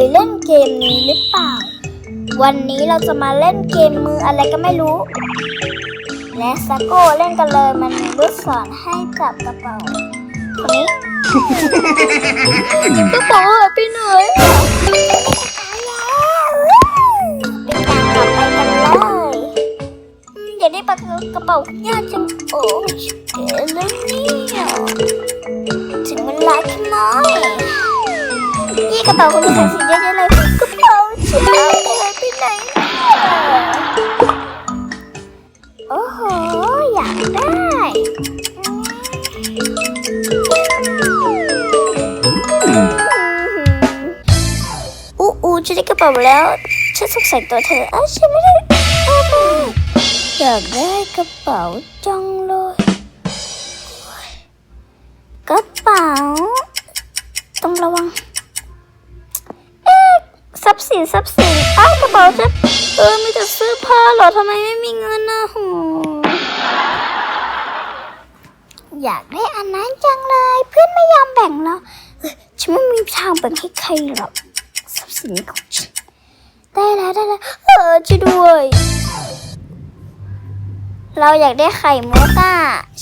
ยเล่นเกมนี้หรือเปล่า วันนี้เราจะมาเล่นเกมมืออะไรก็ไม่รู้ และซาโก้เล่นกันเลยมันมีลูกศรให้จับกระเป๋าคนนี้กระเป๋าหายไปไหนอะเป็นการกลับไปกันเลยอืมอย่าได้ปากกระเป๋ายากจังโอ้ยเก๋เลยเนี่ยถึงเวลาขโมย นี่กระเป๋าคุณมีแสงสีเยอะแยะเลยกระเป๋าฉันหายไปไหนโอ้โห อยากได้อู้อูฉันได้กระเป๋าแล้ว ฉันสงสัยตัวเธออ้าวฉันไม่ได้เอามาอยากได้กระเป๋าจังเลยกระเป๋าต้องระวัง ย์สินทรัพย์สินอ้าวกระเป๋าฉันเออมีแต่เสื้อผ้าเหรอทำไมไม่มีเงินนะโหอยากได้อันนั้นจังเลย เพื่อนไม่ยอมแบ่งเราเออฉันไม่มีทางแบ่งให้ใครหรอกทรัพย์สินของฉันได้แล้วได้แล้วเออช่วยด้วย เราอยากได้ไข่มุกอะ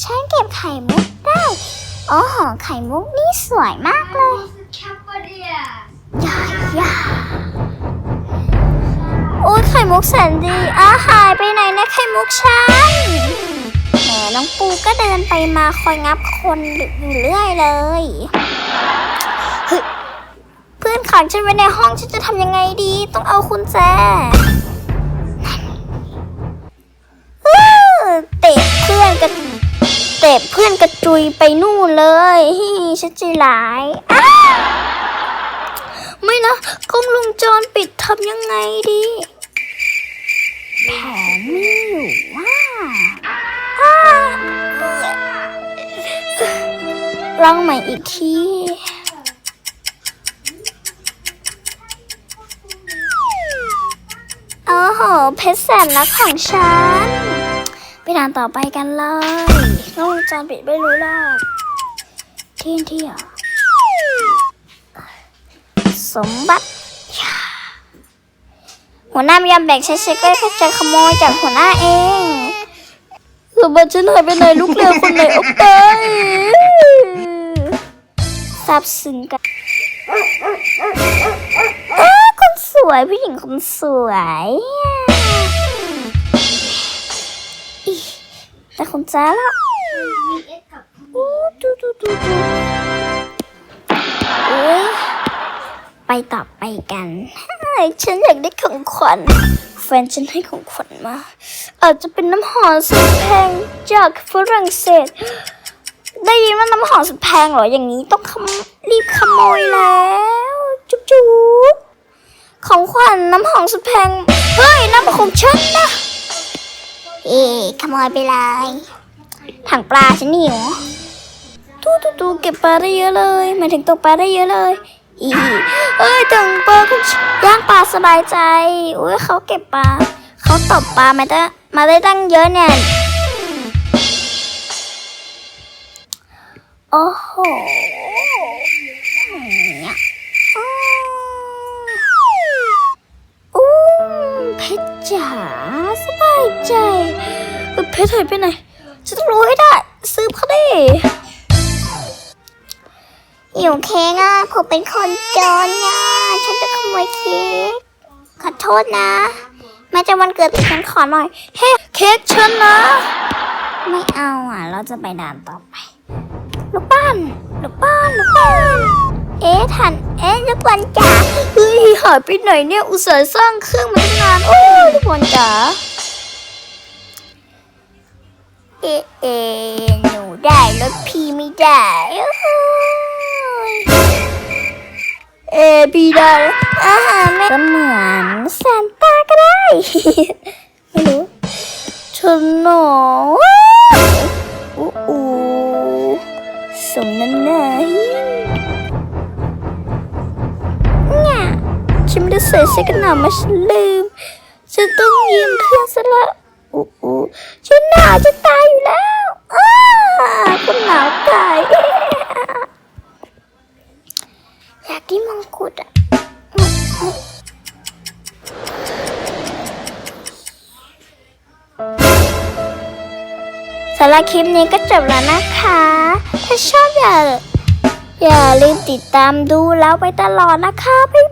ฉันเก็บไข่มุกได้อ๋อไข่มุกนี่สวยมากเลย อย่าอย่าโอ้ยไข่ มุกแสนดีอาหายไปไหนนะไข่มุกฉันแหมน้องปูก็เดินไปมาคอยงับคนอยู่เรื่อยเลย เพื่อนขังฉันไว้ในห้องฉันจะทำยังไงดี ต้องเอาคุณแจเตะเพื่อนกระเตะเพื่อนกระจุยไปนู่นเลยฮิฉันใจร้ายอ้าไม่นะกล้องวงจรปิดทำยังไงดี มีอยู่ว่าอ้าลองใหม่อีกทีโอ้โห เพชรแสนรักของฉัน ไปด่านต่อไปกันเลยกล้องวงจรปิดไม่รู้หรอกที่ที่อะสมบัติ หัวหน้าไม่ยอมแบ่งใช้เช็คก็แค่จะขโมยจากหัวหน้าเองสมบัติฉันหายไปไหนลูกเรือคนไหนเอาไปทราบซึ้งกันคนสวยผู้หญิงคนสวยอิแต่คนจ้าละอู้ดูดูดูดูโอ้ยไปต่อไปกัน ฉันอยากได้ของขวัญ แฟนฉันให้ของขวัญมา อาจจะเป็นน้ำหอมสุดแพงจากฝรั่งเศส ได้ยินว่าน้ำหอมสุดแพงเหรออย่างนี้ต้องรีบขโมยแล้ว จุ๊บจุ๊บของขวัญน้ำหอมสุดแพง เฮ้ยน้ำของฉันนะเอ๊ขโมยไปเลยถังปลาฉันหิวตู้ตูตูเก็บปลาได้เยอะเลยหมายถึงตกปลาได้เยอะเลยอี เอ้ยถึงปลาคุณย่างปลาสบายใจอุ้ยเขาเก็บปลาเขาตบปลามาได้มาได้ตั้งเยอะเนี่ย โอ้โหอู้เพชรจ๋าสบายใจเพชรหายไปไหนฉันต้องรู้ให้ได้ ซื้อเขาดิ หิวเค้กอะผมเป็นคนจนอะฉันจะขโมยเค้กขอโทษนะแม้จะวันเกิดฉันขอหน่อยเฮ้เค้กฉันนะ ไม่เอาอะ เราจะไปด่านต่อไปลูกป้านลูกป้านลูกป้านเอ๊ะทันเอ๊ะลูกบอลจ๋าเฮ้ยหายไปไหนเนี่ยอุตส่าห์สร้างเครื่องมาตั้งนานโอ้ยลูกบอลจ๋าเอ๊ะเอ๊ะหนูได้รถพี่ไม่ได้ เอ๊ะพี่ได้อาหารไม่เหมือนซานต้าก็ได้ ไม่รู้ฉันหนออู้อูสมนั้นนะเนี่ยฉันไม่ได้ใส่เสื้อกันหนาวมาฉันลืมฉันต้องยืมเพื่อนซะละอู้อูฉันหนาวจะตายอยู่แล้วอ้าคนหนาวตาย ที่มงกุฎอะสำหรับคลิปนี้ก็จบแล้วนะคะ ถ้าชอบอย่า อย่าลืมติดตามดูแล้วไปตลอดนะคะ บ๊า